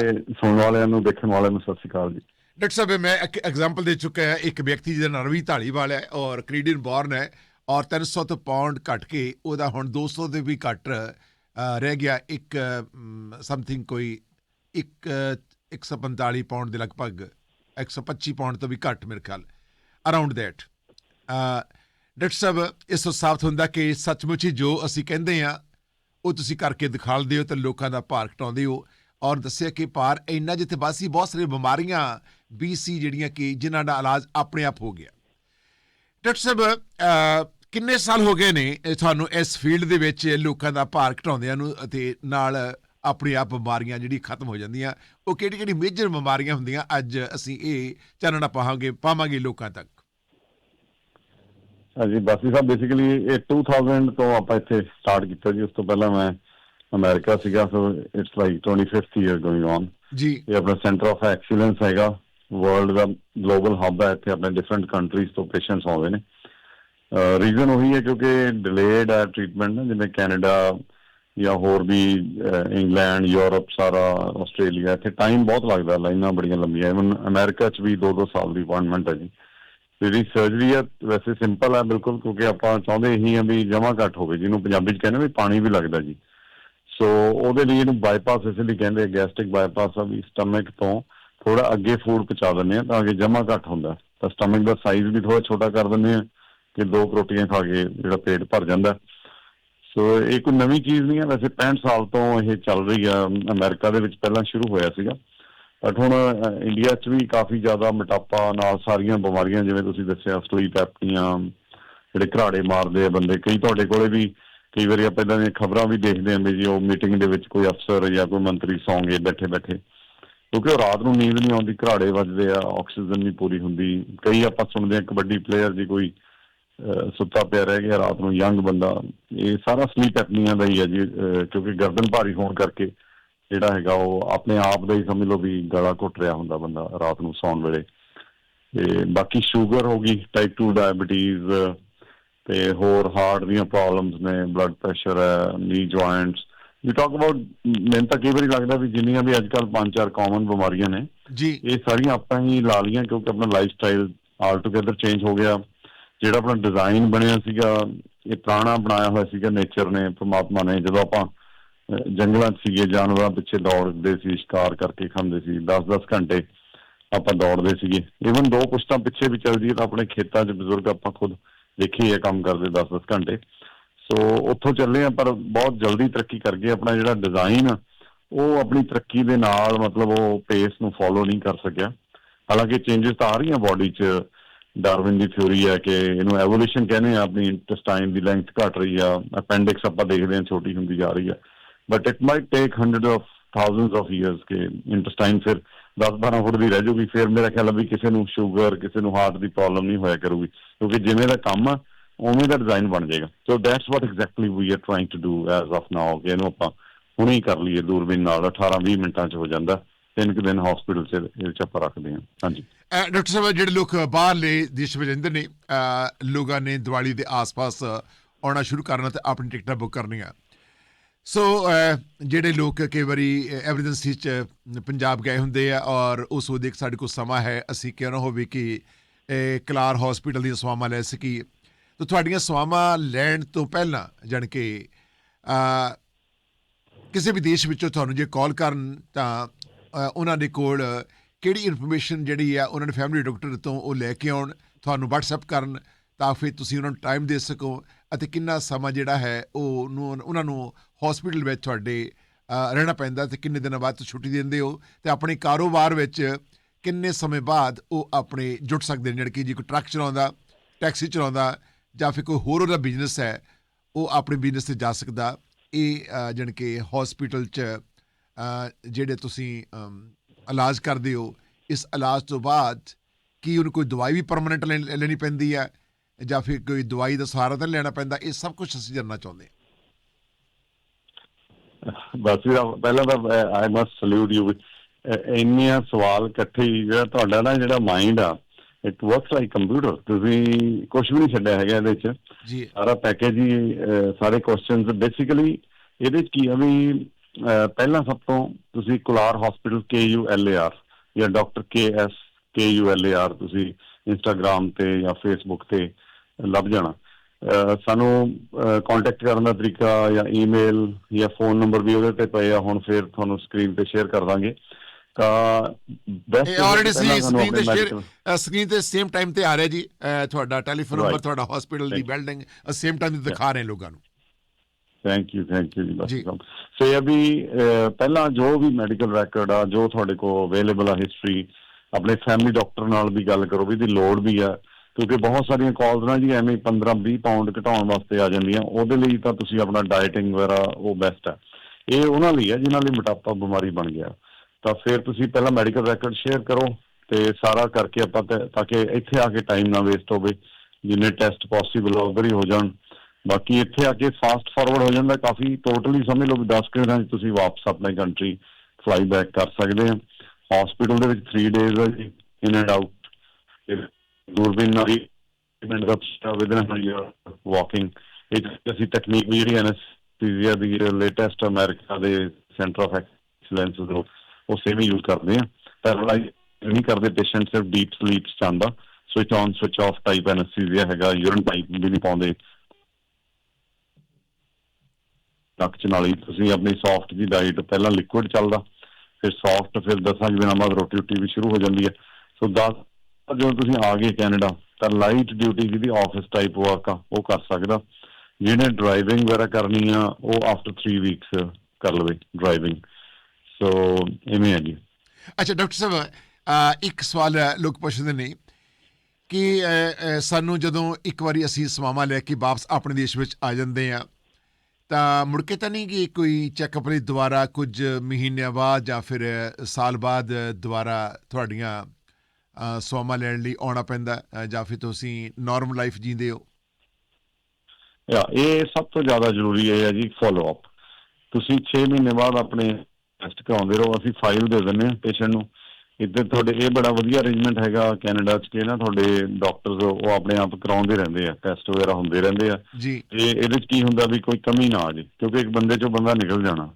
ਸੁਣਨ ਵਾਲਿਆਂ ਨੂੰ ਦੇਖਣ ਵਾਲਿਆਂ ਨੂੰ ਸਤਿ ਸ਼੍ਰੀ ਅਕਾਲ ਜੀ। ਡਾਕਟਰ ਸਾਹਿਬ ਮੈਂ ਇੱਕ ਐਗਜ਼ਾਮਪਲ ਦੇ ਚੁੱਕਾ ਹੈ। ਇੱਕ ਵਿਅਕਤੀ ਜਿਹਦਾ ਨਾਂ ਰਵੀ ਢਾਲੀਵਾਲ ਹੈ ਔਰ ਕੈਨੇਡੀਅਨ ਬੌਰਨ ਹੈ ਔਰ 300 ਤੋਂ ਪਾਉਂਡ ਘਟ ਕੇ ਉਹਦਾ ਹੁਣ 200 ਦੇ ਵੀ ਘੱਟ ਰਹਿ ਗਿਆ। ਇੱਕ ਸਮਥਿੰਗ ਕੋਈ ਇੱਕ ਅ, 145 ਪਾਉਂਡ ਦੇ ਲਗਭਗ 125 ਪਾਉਂਡ ਤੋਂ ਵੀ ਘੱਟ ਮੇਰੇ ਖਿਆਲ। ਅਰਾਊਂਡ ਦੈਟ ਡਾਕਟਰ ਸਾਹਿਬ ਇਸ ਤੋਂ ਸਾਬਤ ਹੁੰਦਾ ਕਿ ਸੱਚਮੁੱਚ ਹੀ ਜੋ ਅਸੀਂ ਕਹਿੰਦੇ ਆ ਉਹ ਤੁਸੀਂ ਕਰਕੇ ਦਿਖਾਲਦੇ ਹੋ ਤੇ ਲੋਕਾਂ ਦਾ ਭਾਰ ਘਟਾਉਂਦੇ ਹੋ। ਔਰ ਦੱਸਿਆ ਕਿ ਭਾਰ ਇੰਨਾ ਜਿੱਥੇ ਬਾਸੀ ਬਹੁਤ ਸਾਰੇ ਬਿਮਾਰੀਆਂ ਵੀ ਸੀ ਜਿਹੜੀਆਂ ਕਿ ਜਿਨ੍ਹਾਂ ਦਾ ਇਲਾਜ ਆਪਣੇ ਆਪ ਹੋ ਗਿਆ। ਡਾਕਟਰ ਸਾਹਿਬ ਕਿੰਨੇ ਸਾਲ ਹੋ ਗਏ ਨੇ ਤੁਹਾਨੂੰ ਇਸ ਫੀਲਡ ਦੇ ਵਿੱਚ ਲੋਕਾਂ ਦਾ ਭਾਰ ਘਟਾਉਂਦਿਆਂ ਨੂੰ ਅਤੇ ਨਾਲ ਆਪਣੇ ਆਪ ਬਿਮਾਰੀਆਂ ਜਿਹੜੀ ਖਤਮ ਹੋ ਜਾਂਦੀਆਂ, ਉਹ ਕਿਹੜੀ ਕਿਹੜੀ ਮੇਜਰ ਬਿਮਾਰੀਆਂ ਹੁੰਦੀਆਂ, ਅੱਜ ਅਸੀਂ ਇਹ ਚਾਨਣਾ ਪਾਵਾਂਗੇ ਪਾਵਾਂਗੇ ਲੋਕਾਂ ਤੱਕ? ਹਾਂਜੀ, ਬਾਸੀ ਸਾਹਿਬ ਬੇਸਿਕਲੀ ਇਹ 2000 ਤੋਂ ਆਪਾਂ ਇੱਥੇ ਸਟਾਰਟ ਕੀਤਾ ਜੀ, ਉਸ ਤੋਂ ਪਹਿਲਾਂ ਮੈਂ ਅਮਰੀਕਾ ਸੀਗਾ so it's like 25th year going on ਜੀ। ਇਹ ਆਪਣਾ ਸੈਂਟਰ ਆਫ ਐਕਸੀਲੈਂਸ ਹੈਗਾ। ਵਰਲਡ ਦਾ ਗਲੋਬਲ ਹੱਬ ਹੈ ਇੱਥੇ ਆਪਣੇ ਡਿਫਰੈਂਟ ਕੰਟਰੀਜ਼ ਤੋਂ ਪੇਸ਼ੈਂਟਸ ਆਉਂਦੇ ਨੇ। ਰੀਜ਼ਨ ਉਹੀ ਹੈ ਕਿਉਂਕਿ ਡਿਲੇਡ ਹੈ ਟ੍ਰੀਟਮੈਂਟ ਨਾ ਜਿਵੇਂ ਕੈਨੇਡਾ ਜਾਂ ਹੋਰ ਵੀ ਇੰਗਲੈਂਡ ਯੂਰਪ ਸਾਰਾ ਆਸਟ੍ਰੇਲੀਆ ਇੱਥੇ ਟਾਈਮ ਬਹੁਤ ਲੱਗਦਾ ਲਾਈਨਾਂ ਬੜੀਆਂ ਲੰਬੀਆਂ। ਇਵਨ ਅਮਰੀਕਾ 'ਚ ਵੀ 2-2 ਸਾਲ ਦੀ ਅਪਾਇੰਟਮੈਂਟ ਹੈ ਜੀ। ਜਿਹੜੀ ਸਰਜਰੀ ਹੈ ਵੈਸੇ ਸਿੰਪਲ ਹੈ ਬਿਲਕੁਲ ਕਿਉਂਕਿ ਆਪਾਂ ਚਾਹੁੰਦੇ ਇਹੀ ਆ ਵੀ ਜਮਾ ਘੱਟ ਹੋਵੇ ਜਿਹਨੂੰ ਪੰਜਾਬੀ 'ਚ ਕਹਿੰਦੇ ਵੀ ਪਾਣੀ ਵੀ ਲੱਗਦਾ ਜੀ। ਸੋ ਉਹਦੇ ਲਈ ਇਹਨੂੰ ਬਾਈਪਾਸ ਇਸ ਲਈ ਕਹਿੰਦੇ ਗੈਸਟ੍ਰਿਕ ਬਾਈਪਾਸ ਆ ਵੀ ਸਟਮਕ ਤੋਂ ਥੋੜਾ ਅੱਗੇ ਫੂਡ ਪਹੁੰਚਾ ਦਿੰਦੇ ਆ ਤਾਂ ਕਿ ਜਮਾ ਘੱਟ ਹੁੰਦਾ। ਤਾਂ ਸਟਮਕ ਦਾ ਸਾਈਜ਼ ਵੀ ਥੋੜਾ ਛੋਟਾ ਕਰ ਦਿੰਦੇ ਆ ਕਿ ਦੋ ਕੁ ਖਾ ਕੇ ਜਿਹੜਾ ਪੇਟ ਭਰ ਜਾਂਦਾ। ਸੋ ਇਹ ਕੋਈ ਨਵੀਂ ਚੀਜ਼ ਨਹੀਂ ਹੈ ਵੈਸੇ 65 ਸਾਲ ਤੋਂ ਇਹ ਚੱਲ ਰਹੀ ਆ, ਅਮਰੀਕਾ ਦੇ ਵਿੱਚ ਪਹਿਲਾਂ ਸ਼ੁਰੂ ਹੋਇਆ ਸੀਗਾ। ਬਟ ਹੁਣ ਇੰਡੀਆ 'ਚ ਵੀ ਕਾਫੀ ਜ਼ਿਆਦਾ ਮੋਟਾਪਾ ਨਾਲ ਸਾਰੀਆਂ ਬਿਮਾਰੀਆਂ, ਜਿਵੇਂ ਤੁਸੀਂ ਦੱਸਿਆ ਸਲੀਪ ਐਪਨੀਆ ਜਿਹੜੇ ਘਰਾੜੇ ਮਾਰਦੇ ਆ ਬੰਦੇ, ਕਈ ਤੁਹਾਡੇ ਕੋਲੇ ਵੀ ਕਈ ਵਾਰੀ ਆਪਾਂ ਇਦਾਂ ਦੀਆਂ ਖਬਰਾਂ ਵੀ ਦੇਖਦੇ ਆਂ ਵੀ ਜੀ ਉਹ ਮੀਟਿੰਗ ਦੇ ਵਿੱਚ ਕੋਈ ਅਫਸਰ ਜਾਂ ਕੋਈ ਮੰਤਰੀ ਸੌਂ ਗਏ ਬੈਠੇ ਬੈਠੇ ਕਿਉਂਕਿ ਉਹ ਰਾਤ ਨੂੰ ਨੀਂਦ ਨਹੀਂ ਆਉਂਦੀ, ਘਰਾੜੇ ਵੱਜਦੇ ਆ, ਆਕਸੀਜਨ ਨਹੀਂ ਪੂਰੀ ਹੁੰਦੀ। ਕਈ ਆਪਾਂ ਸੁਣਦੇ ਆ ਕਬੱਡੀ ਪਲੇਅਰ ਜੀ ਕੋਈ ਸੁੱਤਾ ਪਿਆ ਰਹਿ ਗਿਆ, ਰਾਤ ਨੂੰ ਯੰਗ ਬੰਦਾ। ਇਹ ਸਾਰਾ ਸਲੀਪ ਐਪਨੀਆ ਦਾ ਹੀ ਹੈ ਜੀ ਕਿਉਂਕਿ ਗਰਦਨ ਭਾਰੀ ਹੋਣ ਕਰਕੇ ਜਿਹੜਾ ਹੈਗਾ ਉਹ ਆਪਣੇ ਆਪ ਦਾ ਹੀ ਸਮਝ ਲਓ ਵੀ ਗਲਾ ਘੁੱਟ ਰਿਹਾ ਹੁੰਦਾ ਬੰਦਾ ਰਾਤ ਨੂੰ ਸੌਣ ਵੇਲੇ। ਤੇ ਬਾਕੀ ਸ਼ੂਗਰ ਹੋ ਗਈ ਟਾਈਪ 2 ਡਾਇਬੀਟੀਜ਼ ਤੇ ਹੋਰ ਹਾਰਟ ਦੀਆਂ ਪ੍ਰੋਬਲਮਸ ਨੇ ਬਲੱਡ ਪ੍ਰੈਸ਼ਰ ਹੈ ਨੀ ਜੁਆਇੰਟਸ ਯੂ ਟਾਕ ਅਬਾਊਟ ਮੈਨੂੰ ਤਾਂ ਕਈ ਵਾਰੀ ਲੱਗਦਾ ਵੀ ਜਿੰਨੀਆਂ ਵੀ ਅੱਜਕੱਲ ਪੰਜ ਚਾਰ ਕਾਮਨ ਬਿਮਾਰੀਆਂ ਨੇ ਜੀ। ਇਹ ਸਾਰੀਆਂ ਆਪਾਂ ਹੀ ਲਾ ਲਈਆਂ ਕਿਉਂਕਿ ਆਪਣਾ life style all together change ਹੋ ਗਿਆ। ਜਿਹੜਾ ਆਪਣਾ ਡਿਜ਼ਾਈਨ ਬਣਿਆ ਸੀਗਾ ਇਹ ਪੁਰਾਣਾ ਬਣਾਇਆ ਹੋਇਆ ਸੀਗਾ ਨੇਚਰ ਨੇ ਪ੍ਰਮਾਤਮਾ ਨੇ। ਜਦੋਂ ਆਪਾਂ ਜੰਗਲਾਂ 'ਚ ਸੀਗੇ ਜਾਨਵਰਾਂ ਪਿੱਛੇ ਦੌੜਦੇ ਸੀ ਸ਼ਿਕਾਰ ਕਰਕੇ ਖਾਂਦੇ ਸੀ 10-10 ਘੰਟੇ ਆਪਾਂ ਦੌੜਦੇ ਸੀਗੇ। ਇਵਨ ਦੋ ਪੁਸ਼ਤਾਂ ਪਿੱਛੇ ਵੀ ਚੱਲ ਜੀਏ ਤਾਂ ਆਪਣੇ ਖੇਤਾਂ 'ਚ ਬਜ਼ੁਰਗ ਆਪਾਂ ਖੁਦ ਦੇਖੇ ਇਹ ਕੰਮ ਕਰਦੇ 10-10 ਘੰਟੇ। ਸੋ ਉੱਥੋਂ ਚੱਲੇ ਆ ਪਰ ਬਹੁਤ ਜਲਦੀ ਤਰੱਕੀ ਕਰ ਗਏ ਆਪਣਾ ਜਿਹੜਾ ਡਿਜ਼ਾਈਨ ਉਹ ਆਪਣੀ ਤਰੱਕੀ ਦੇ ਨਾਲ ਮਤਲਬ ਉਹ ਪੇਸ ਨੂੰ ਫੋਲੋ ਨਹੀਂ ਕਰ ਸਕਿਆ। ਹਾਲਾਂਕਿ ਚੇਂਜਸ ਤਾਂ ਆ ਰਹੀਆਂ ਬਾਡੀ 'ਚ। ਡਾਰਵਿਨ ਦੀ ਥਿਉਰੀ ਹੈ ਕਿ ਇਹਨੂੰ ਐਵੋਲੂਸ਼ਨ ਕਹਿੰਦੇ ਆ, ਆਪਣੀ ਇੰਟੈਸਟਾਈਨ ਦੀ ਲੈਂਥ ਘਟ ਰਹੀ ਆ। ਅਪੈਂਡਿਕਸ ਆਪਾਂ ਦੇਖਦੇ ਹਾਂ, ਛੋਟੀ ਹੁੰਦੀ ਜਾ ਰਹੀ ਆ। But it might take hundred of thousands of years ਕਿ ਇੰਟੈਸਟਾਈਨ ਫਿਰ 10-12 ਫੁੱਟ ਦੀ ਰਹਿ ਜਾਊਗੀ ਫਿਰ ਮੇਰਾ ਖਿਆਲ ਆ ਵੀ ਕਿਸੇ ਨੂੰ ਸ਼ੂਗਰ ਕਿਸੇ ਨੂੰ ਹਾਰਟ ਦੀ ਪ੍ਰੋਬਲਮ ਨਹੀਂ ਹੋਇਆ ਕਰੂਗੀ, ਕਿਉਂਕਿ ਜਿਵੇਂ ਦਾ ਕੰਮ ਆ, ਉਵੇਂ ਦਾ ਡਿਜ਼ਾਈਨ ਬਣ ਜਾਏਗਾ। So that's what exactly we are trying to do as of now ਕਿ ਇਹਨੂੰ ਆਪਾਂ ਹੁਣੇ ਹੀ ਕਰ ਲਈਏ, ਦੂਰਬੀਨ ਨਾਲ 18-20 ਮਿੰਟਾਂ 'ਚ ਹੋ ਜਾਂਦਾ, ਤਿੰਨ ਕੁ ਦਿਨ ਹਸਪੀਟਲ 'ਚ ਇਹਦੇ 'ਚ ਆਪਾਂ ਰੱਖਦੇ ਹਾਂ। ਹਾਂਜੀ। ਡਾਕਟਰ ਸਾਹਿਬ, ਜਿਹੜੇ ਲੋਕ ਬਾਹਰਲੇ ਦੇਸ਼ ਵਿੱਚ ਰਹਿੰਦੇ ਨੇ, ਅਹ ਲੋਕਾਂ ਨੇ ਦੀਵਾਲੀ ਦੇ ਆਸ-ਪਾਸ ਆਉਣਾ ਸ਼ੁਰੂ ਕਰਨਾ ਤੇ ਆਪਣੀ ਟਿਕਟਾਂ ਬੁੱਕ ਕਰਨੀਆਂ। ਸੋ ਜਿਹੜੇ ਲੋਕ ਕਈ ਵਾਰੀ ਐਮਰਜੈਂਸੀ ਚ ਪੰਜਾਬ ਗਏ ਹੁੰਦੇ ਆ ਔਰ ਉਸ ਵੇਲੇ ਸਾਡੇ ਕੋਲ ਸਮਾਂ ਹੈ, ਅਸੀਂ ਕਿਉਂ ਨਾ ਹੋਵੇ ਕਿ ਕਲਾਰ ਹਸਪੀਟਲ ਦੀਆਂ ਸਵਾਮਾਂ ਲੈ ਸਕੀਏ ਤਾਂ ਤੁਹਾਡੀਆਂ ਸਵਾਮਾਂ ਲੈਣ ਤੋਂ ਪਹਿਲਾਂ ਜਾਣੀ ਕਿ, ਅਹ, ਕਿਸੇ ਵੀ ਦੇਸ਼ ਵਿੱਚੋਂ ਤੁਹਾਨੂੰ ਜੇ ਕਾਲ ਕਰਨ ਤਾਂ ਉਹਨਾਂ ਦੇ ਕੋਲ ਕਿਹੜੀ ਇਨਫੋਰਮੇਸ਼ਨ ਜਿਹੜੀ ਆ, ਉਹਨਾਂ ਦੇ ਫੈਮਿਲੀ ਡਾਕਟਰ ਤੋਂ ਉਹ ਲੈ ਕੇ ਆਉਣ, ਤੁਹਾਨੂੰ WhatsApp ਕਰਨ ਤਾਂ ਫਿਰ ਤੁਸੀਂ ਉਹਨਾਂ ਨੂੰ ਟਾਈਮ ਦੇ ਸਕੋ। ਅਤੇ ਕਿੰਨਾ ਸਮਾਂ ਜਿਹੜਾ ਹੈ ਉਹ ਉਹਨਾਂ ਨੂੰ ਹਸਪੀਟਲ ਵਿੱਚ ਤੁਹਾਡੇ ਰਹਿਣਾ ਪੈਂਦਾ ਤੇ ਕਿੰਨੇ ਦਿਨਾਂ ਬਾਅਦ ਤੁਸੀਂ ਛੁੱਟੀ ਦਿੰਦੇ ਹੋ ਤੇ ਆਪਣੇ ਕਾਰੋਬਾਰ ਵਿੱਚ ਕਿੰਨੇ ਸਮੇਂ ਬਾਅਦ ਉਹ ਆਪਣੇ ਜੁੜ ਸਕਦੇ ਨੇ? ਜਿਹੜੇ ਕਿ ਜੇ ਕੋਈ ਟਰੱਕ ਚਲਾਉਂਦਾ ਟੈਕਸੀ ਚਲਾਉਂਦਾ ਜਾਂ ਫਿਰ ਕੋਈ ਹੋਰ ਉਹਦਾ ਬਿਜ਼ਨਸ ਹੈ ਉਹ ਆਪਣੇ ਬਿਜ਼ਨਸ ਤੇ ਜਾ ਸਕਦਾ। ਇਹ ਅ, ਜਾਣੀ ਕਿ ਹਸਪੀਟਲ 'ਚ ਜਿਹੜੇ ਤੁਸੀਂ ਇਲਾਜ ਕਰਦੇ ਹੋ ਇਸ ਇਲਾਜ ਤੋਂ ਬਾਅਦ ਕੀ ਉਹਨੂੰ ਕੋਈ ਦਵਾਈ ਵੀ ਪਰਮਨੈਂਟ ਲੈਣੀ ਪੈਂਦੀ ਹੈ? ਜਾਂ ਫਿਰ ਕੋਈ ਦਵਾਈ ਦਾ ਸਹਾਰਾ ਤਾਂ ਲੈਣਾ ਪੈਂਦਾ ਇਹ ਸਭ ਕੁਝ ਅਸੀਂ ਜਾਣਨਾ ਚਾਹੁੰਦੇ ਹਾਂ। ਬਸ ਵੀਰ ਪਹਿਲਾਂ ਤਾਂ ਆਈ ਮਸਟ ਸਲੂਟ ਯੂ ਇੰਨੀਆਂ ਸਵਾਲ ਇਕੱਠੇ ਜਿਹੜਾ ਤੁਹਾਡਾ ਨਾ ਜਿਹੜਾ ਮਾਈਂਡ ਆ ਇਟ ਵਰਕਸ ਲਾਈਕ ਕੰਪਿਊਟਰ ਤੁਸੀਂ ਕੁਝ ਵੀ ਨਹੀਂ ਛੱਡਿਆ ਹੈਗਾ ਇਹਦੇ ਵਿੱਚ ਜੀ। ਸਾਰਾ ਪੈਕੇਜ ਹੀ ਸਾਰੇ ਕੁਐਸਚਨਸ ਬੇਸਿਕਲੀ ਇਹਦੇ ਚ ਕੀ ਆ ਵੀ ਪਹਿਲਾਂ ਸਭ ਤੋਂ ਤੁਸੀਂ ਕੁਲਾਰ ਹਸਪੀਟਲ KULAR ਜਾਂ ਡਾਕਟਰ KS KULAR ਤੁਸੀਂ ਇੰਸਟਾਗ੍ਰam ਤੇ ਜਾਂ ਫੇਸਬੁੱਕ ਤੇ ਲੱਭ ਜਾਣਾ। ਸਾਨੂੰ ਕੰਟੈਕਟ ਕਰਨ ਦਾ ਤਰੀਕਾ ਜਾਂ ਈਮੇਲ ਜਾਂ ਫੋਨ ਨੰਬਰ ਵੀ ਉਹਦੇ ਤੇ ਪਏ ਆ ਹੁਣ ਫਿਰ ਤੁਹਾਨੂੰ ਸਕਰੀਨ ਤੇ ਸ਼ੇਅਰ ਕਰ ਦਾਂਗੇ। ਤਾਂ ਬੈਸਟ ਇਹ ਆਲਰੇਡੀ ਸਕਰੀਨ ਤੇ ਸ਼ੇਅਰ ਸਕਰੀਨ ਤੇ ਸੇਮ ਟਾਈਮ ਤੇ ਆ ਰਿਹਾ ਜੀ। ਤੁਹਾਡਾ ਟੈਲੀਫੋਨ ਨੰਬਰ. ਤੁਹਾਡਾ ਹਸਪੀਟਲ ਦੀ ਬਿਲਡਿੰਗ ਸੇਮ ਟਾਈਮ ਤੇ ਦਿਖਾ ਰਹੇ ਲੋਕਾਂ ਨੂੰ। ਥੈਂਕ ਯੂ ਥੈਂਕ ਯੂ ਜੀ ਬਸ। ਸੋ ਇਹ ਵੀ ਪਹਿਲਾਂ ਜੋ ਵੀ ਮੈਡੀਕਲ ਰੈਕੋਰਡ ਆ ਜੋ ਤੁਹਾਡੇ ਕੋਲ ਅਵੇਲੇਬਲ ਆ ਹਿਸਟਰੀ ਆਪਣੇ ਫੈਮਿਲੀ ਡਾਕਟਰ ਨਾਲ ਵੀ ਗੱਲ ਕਰੋ ਵੀ ਇਹਦੀ ਲੋੜ ਵੀ ਆ। ਕਿਉਂਕਿ ਬਹੁਤ ਸਾਰੀਆਂ ਕਾਲਸ ਨਾ ਜੀ ਐਵੇਂ 15 20 ਪਾਉਂਡ ਘਟਾਉਣ ਵਾਸਤੇ ਆ ਜਾਂਦੀਆਂ। ਉਹਦੇ ਲਈ ਤਾਂ ਤੁਸੀਂ ਆਪਣਾ ਡਾਈਟਿੰਗ ਵਗੈਰਾ ਉਹ ਬੈਸਟ ਆ ਇਹ ਉਹਨਾਂ ਲਈ ਹੈ ਜਿਨ੍ਹਾਂ ਲਈ ਮੋਟਾਪਾ ਬਿਮਾਰੀ ਬਣ ਗਿਆ। ਤਾਂ ਫਿਰ ਤੁਸੀਂ ਪਹਿਲਾਂ ਮੈਡੀਕਲ ਰੈਕੋਰਡ ਸ਼ੇਅਰ ਕਰੋ ਤੇ ਸਾਰਾ ਕਰਕੇ ਆਪਾਂ ਤਾਂ ਕਿ ਇੱਥੇ ਆ ਕੇ ਟਾਈਮ ਨਾ ਵੇਸਟ ਹੋਵੇ, ਜਿੰਨੇ ਟੈਸਟ ਪੋਸੀਬਲ ਆ ਉਧਰ ਹੀ ਹੋ ਜਾਣ। ਬਾਕੀ ਇੱਥੇ ਆ ਕੇ ਫਾਸਟ ਫਾਰਵਰਡ ਹੋ ਜਾਂਦਾ, ਕਾਫੀ ਟੋਟਲੀ ਸਮਝ ਲਓ ਵੀ 10 ਕੁ ਦਿਨਾਂ 'ਚ ਤੁਸੀਂ ਵਾਪਸ ਆਪਣੇ ਕੰਟਰੀ ਫਲਾਈ ਬੈਕ ਕਰ ਸਕਦੇ ਆ। ਹਸਪੀਟਲ ਦੇ ਵਿੱਚ 3 ਡੇਜ਼ ਆ ਜੀ ਇਨ ਐਂਡ ਆਊਟ ਦੂਰਬੀਨ ਨਾਲ ਹੀ ਮਿੰਟ ਦਾ ਵਿਦਨ ਯਰ ਵਾਕਿੰਗ ਇਹ ਅਸੀਂ ਟੈਕਨੀਕ ਵੀ ਜਿਹੜੀ ਐਨਐਸਥੀਸੀਆ ਦੀ ਲੇਟੈਸਟ ਅਮਰੀਕਾ ਦੇ ਸੈਂਟਰ ਆਫ ਐਕਸਲੈਂਸ ਤੋਂ ਉਹ ਸੇਮ ਯੂਜ਼ ਕਰਦੇ ਆ। ਪੈਰਾਲਾਈਜ਼ ਨਹੀਂ ਕਰਦੇ ਪੇਸ਼ੈਂਟ ਸਿਰਫ ਡੀਪ ਸਲੀਪ ਚ switch on switch off type anaesthesia ਹੈਗਾ ਯੂਰਨ ਟਾਈਪ ਵੀ ਨਹੀਂ ਪਾਉਂਦੇ। ਨੱਕ ਨਾਲ ਹੀ ਤੁਸੀਂ ਆਪਣੀ ਸੌਫਟ ਜੀ ਡਾਈਟ ਪਹਿਲਾਂ ਲਿਕੁਇਡ ਚੱਲਦਾ, ਫਿਰ ਸੌਫਟ ਫਿਰ ਦਸਾਂ ਕੁ ਦਿਨਾਂ ਬਾਅਦ ਰੋਟੀ ਰੋਟੀ ਵੀ ਸ਼ੁਰੂ ਹੋ ਜਾਂਦੀ ਹੈ। ਸੋ 10 ਜਦੋਂ ਤੁਸੀਂ ਆ ਗਏ ਕੈਨੇਡਾ, ਤਾਂ ਲਾਈਟ ਡਿਊਟੀ ਜਿਹਦੀ ਆਫਿਸ ਟਾਈਪ ਵਰਕ ਆ, ਉਹ ਕਰ ਸਕਦਾ। ਜਿਹਨੇ ਡਰਾਈਵਿੰਗ ਵਗੈਰਾ ਕਰਨੀ ਆ, ਉਹ ਆਫਟਰ 3 ਵੀਕਸ ਕਰ ਲਵੇ ਡਰਾਈਵਿੰਗ ਸੋ ਇਵੇਂ ਹੈ ਜੀ। ਅੱਛਾ, ਡਾਕਟਰ ਸਾਹਿਬ ਇੱਕ ਸਵਾਲ ਲੋਕ ਪੁੱਛਦੇ ਨੇ ਕਿ ਸਾਨੂੰ ਜਦੋਂ ਇੱਕ ਵਾਰੀ ਅਸੀਂ ਸਮਾਮਾ ਲੈ ਕੇ ਵਾਪਸ ਆਪਣੇ ਦੇਸ਼ ਵਿੱਚ ਆ ਜਾਂਦੇ ਆ, ਤਾਂ ਮੁੜ ਕੇ ਤਾਂ ਨਹੀਂ ਕਿ ਕੋਈ ਚੈੱਕਅਪ ਲਈ ਦੁਬਾਰਾ ਕੁਝ ਮਹੀਨਿਆਂ ਬਾਅਦ ਜਾਂ ਫਿਰ ਸਾਲ ਬਾਅਦ ਦੁਬਾਰਾ ਤੁਹਾਡੀਆਂ ਸਵਾਮਾ ਲੈਣ ਲਈ ਆਉਣਾ ਪੈਂਦਾ ਜਾਂ ਫਿਰ ਤੁਸੀਂ ਨਾਰਮਲ ਲਾਈਫ ਜੀਂਦੇ ਹੋ? ਯਾ ਇਹ ਸਭ ਤੋਂ ਜ਼ਿਆਦਾ ਜ਼ਰੂਰੀ ਹੈ ਜੀ ਫਾਲੋ ਅਪ ਤੁਸੀਂ 6 ਮਹੀਨੇ ਬਾਅਦ ਆਪਣੇ ਟੈਸਟ ਕਰਾਉਂਦੇ ਰਹੋ ਅਸੀਂ ਫਾਈਲ ਦੇ ਦਿੰਦੇ ਹਾਂ ਪੇਸ਼ੈਂਟ ਨੂੰ। ਇੱਧਰ ਤੁਹਾਡੇ ਇਹ ਬੜਾ ਵਧੀਆ ਅਰੇਂਜਮੈਂਟ ਹੈਗਾ ਕੈਨੇਡਾ 'ਚ ਕਿ ਨਾ ਤੁਹਾਡੇ ਡਾਕਟਰਸ ਉਹ ਆਪਣੇ ਆਪ ਕਰਾਉਂਦੇ ਰਹਿੰਦੇ ਆ ਟੈਸਟ ਵਗੈਰਾ ਹੁੰਦੇ ਰਹਿੰਦੇ ਆ। ਜੀ। ਤੇ ਇਹਦੇ 'ਚ ਕੀ ਹੁੰਦਾ ਵੀ ਕੋਈ ਕਮੀ ਨਾ ਆ ਜੇ ਕਿਉਂਕਿ ਇੱਕ ਬੰਦੇ 'ਚੋਂ ਬੰਦਾ ਨਿਕਲ ਜਾਣਾ।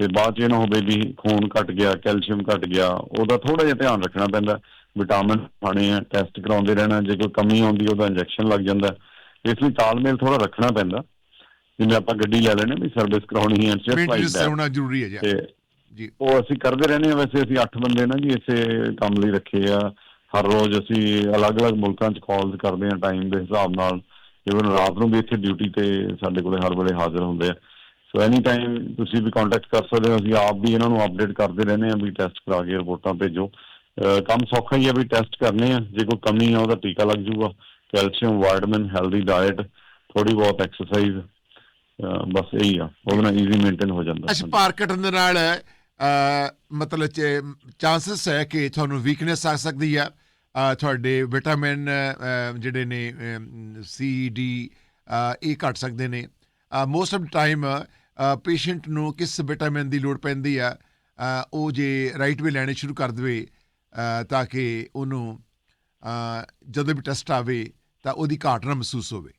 ਤੇ ਬਾਅਦ 'ਚ ਇਹ ਨਾ ਹੋਵੇ ਵੀ ਖੂਨ ਘਟ ਗਿਆ ਕੈਲਸ਼ੀਅਮ ਘਟ ਗਿਆ ਉਹਦਾ ਥੋੜਾ ਜਿਹਾ ਧਿਆਨ ਰੱਖਣਾ ਪੈਂਦਾ। ਵਿਟਾਮਿਨ ਖਾਣੇ ਆ ਟੈਸਟ ਕਰਾਉਂਦੇ ਰਹਿਣਾ ਜੇ ਕੋਈ ਕਮੀ ਆਉਂਦੀ ਉਹਦਾ ਇੰਜੈਕਸ਼ਨ ਲੱਗ ਜਾਂਦਾ। ਇਸ ਲਈ ਤਾਲਮੇਲ ਥੋੜਾ ਰੱਖਣਾ ਪੈਂਦਾ। ਜਿਵੇਂ ਆਪਾਂ ਗੱਡੀ ਲੈ ਲੈਣੇ ਵੀ ਸਰਵਿਸ ਕਰਾਉਣੀ ਹੈ ਮੇਨਟੇਨੈਂਸ ਲਾਈਕ ਹੋਣਾ ਜ਼ਰੂਰੀ ਹੈ ਜੀ। ਜੀ। ਉਹ ਅਸੀਂ ਕਰਦੇ ਰਹਿੰਦੇ ਹਾਂ। ਵੈਸੇ ਅਸੀਂ 8 ਬੰਦੇ ਨਾ ਜੀ ਇਸੇ ਕੰਮ ਲਈ ਰੱਖੇ ਆ। ਹਰ ਰੋਜ਼ ਅਸੀਂ ਅਲੱਗ-ਅਲੱਗ ਮੁਲਕਾਂ 'ਚ ਕਾਲਸ ਕਰਦੇ ਹਾਂ ਟਾਈਮ ਦੇ ਹਿਸਾਬ ਨਾਲ। ਇਵਨ ਰਾਤ ਨੂੰ ਵੀ ਇੱਥੇ ਡਿਊਟੀ ਤੇ ਸਾਡੇ ਕੋਲੇ ਹਰ ਵੇਲੇ ਹਾਜ਼ਰ ਹੁੰਦੇ ਆ। ਸੋ ਐਨੀ ਟਾਈਮ ਤੁਸੀਂ ਵੀ ਕੰਟੈਕਟ ਕਰ ਸਕਦੇ ਹੋ ਅਸੀਂ ਆਪ ਵੀ ਇਹਨਾਂ ਨੂੰ ਅਪਡੇਟ ਕਰਦੇ ਰਹਿੰਦੇ ਹਾਂ ਵੀ ਟੈਸਟ ਕਰਾ ਕੇ ਰਿਪੋਰਟਾਂ ਭੇਜੋ। ਕੰਮ ਸੌਖਾ ਹੀ ਆ ਵੀ ਟੈਸਟ ਕਰਨੇ ਆ। ਜੇ ਕੋਈ ਕਮੀ ਆ ਉਹਦਾ ਟੀਕਾ ਲੱਗ ਜਾਊਗਾ। ਕੈਲਸ਼ੀਅਮ ਵਾਈਟਮਿਨ ਹੈਲਦੀ ਡਾਈਟ ਥੋੜੀ ਬਹੁਤ ਐਕਸਰਸਾਈਜ਼ ਬਸ ਇਹੀ ਆ। ਉਹਦੇ ਨਾਲ ਈਜ਼ੀ ਮੇਨਟੇਨ ਹੋ ਜਾਂਦਾ। ਅੱਛਾ ਭਾਰ ਦੇ ਨਾਲ ਅਹ, ਮਤਲਬ ਚਾਂਸਸ ਹੈ ਕਿ ਤੁਹਾਨੂੰ ਵੀਕਨੈਸ ਆ ਸਕਦੀ ਆ। ਤੁਹਾਡੇ ਵਿਟਾਮਿਨ ਜਿਹੜੇ ਨੇ ਸੀ ਡੀ ਇਹ ਘਟ ਸਕਦੇ ਨੇ। ਮੋਸਟ ਆਫ ਟਾਈਮ ਪੇਸ਼ੈਂਟ ਨੂੰ ਕਿਸ ਵਿਟਾਮਿਨ ਦੀ ਲੋੜ ਪੈਂਦੀ ਆ ਉਹ ਜੇ ਰਾਈਟ ਵੇ ਲੈਣੇ ਸ਼ੁਰੂ ਕਰ ਦੇਵੇ ਤਾਂ ਕਿ ਉਹਨੂੰ ਜਦੋਂ ਵੀ ਟੈਸਟ ਆਵੇ ਤਾਂ ਉਹਦੀ ਘਾਟ ਨਾ ਮਹਿਸੂਸ ਹੋਵੇ।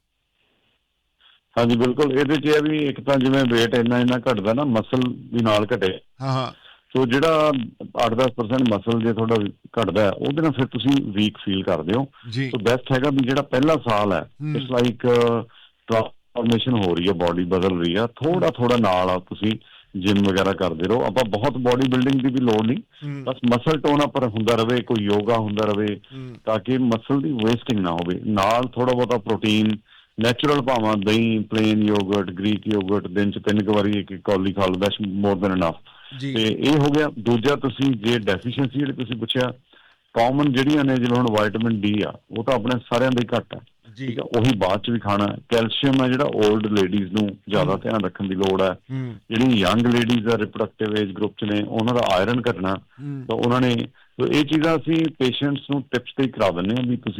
ਹਾਂਜੀ ਬਿਲਕੁਲ। ਇਹਦੇ 'ਚ ਇਹ ਵੀ ਇੱਕ ਤਾਂ ਜਿਵੇਂ weight ਇੰਨਾ ਇੰਨਾ ਘਟਦਾ ਨਾ ਮਸਲ ਵੀ ਨਾਲ ਘਟੇ। ਹਾਂ ਹਾਂ। ਸੋ ਜਿਹੜਾ 8-10% ਮਸਲ ਜੇ ਤੁਹਾਡਾ ਘਟਦਾ ਉਹਦੇ ਨਾਲ ਫਿਰ ਤੁਸੀਂ ਵੀਕ ਫੀਲ ਕਰਦੇ ਹੋ। ਸੋ ਬੈਸਟ ਹੈਗਾ ਵੀ ਜਿਹੜਾ ਪਹਿਲਾ ਸਾਲ ਹੈ। ਇਟਸ ਲਾਈਕ ਟ੍ਰਾਂਸਫਾਰਮੇਸ਼ਨ ਹੋ ਰਹੀ ਹੈ ਬਾਡੀ ਬਦਲ ਰਹੀ ਹੈ। ਥੋੜਾ ਥੋੜਾ ਨਾਲ ਆ ਤੁਸੀਂ। ਜਿਮ ਵਗੈਰਾ ਕਰਦੇ ਰਹੋ। ਆਪਾਂ ਬਹੁਤ ਬਾਡੀ ਬਿਲਡਿੰਗ ਦੀ ਵੀ ਲੋੜ ਨਹੀਂ। ਬਸ ਮਸਲ ਟੋਨ ਅਪ ਹੁੰਦਾ ਰਵੇ ਕੋਈ ਯੋਗਾ ਹੁੰਦਾ ਰਵੇ ਹਮ, ਤਾਂ ਕਿ ਮਸਲ ਦੀ ਵੇਸਟਿੰਗ ਨਾ ਹੋਵੇ। ਨਾਲ ਥੋੜਾ ਬਹੁਤਾ ਪ੍ਰੋਟੀਨ ਨੈਚੁਰਲ ਭਾਵਾਂ ਦਹੀਂ ਪਲੇਨ ਯੋਗਰਟ ਗ੍ਰੀਕ ਯੋਗਰਟ ਦਿਨ ਚ ਤਿੰਨ ਕੁ ਵਾਰੀ ਇੱਕ ਇੱਕ ਕੌਲੀ ਖਾ ਲਓ ਦੈਟਸ ਮੋਰ ਦੈਨ ਇਨਫ ਤੇ ਇਹ ਹੋ ਗਿਆ। ਦੂਜਾ ਤੁਸੀਂ ਜੇ ਡੈਫੀਸ਼ੀਐਂਸੀ ਜਿਹੜੀ ਤੁਸੀਂ ਪੁੱਛਿਆ ਕਾਮਨ ਜਿਹੜੀਆਂ ਨੇ ਜਿਵੇਂ ਹੁਣ ਵਿਟਾਮਿਨ ਡੀ ਆ ਉਹ ਤਾਂ ਆਪਣੇ ਸਾਰਿਆਂ ਦੇ ਘੱਟ ਜੀ ਠੀਕ ਹੈ ਉਹੀ ਬਾਅਦ ਚ ਵੀ ਖਾਣਾ ਕੈਲਸ਼ੀਅਮ ਹੈ ਜਿਹੜਾ 올ਡ ਲੇਡੀਜ਼ ਨੂੰ ਜ਼ਿਆਦਾ ਧਿਆਨ ਰੱਖਣ ਦੀ ਲੋੜ ਹੈ। ਜਿਹੜੀ young ladies a reproductive age group ਚ ਨੇ ਉਹਨਾਂ ਦਾ ਆਇਰਨ ਘਟਣਾ ਤਾਂ ਉਹਨਾਂ ਨੇ ਇਹ ਚੀਜ਼ਾਂ ਅਸੀਂ ਪੇਸ਼ੈਂਟਸ ਨੂੰ ਟਿਪਸ ਤੇ ਕਰਾ ਦਿੰਦੇ ਹਾਂ ਵੀ ਤੁਸੀਂ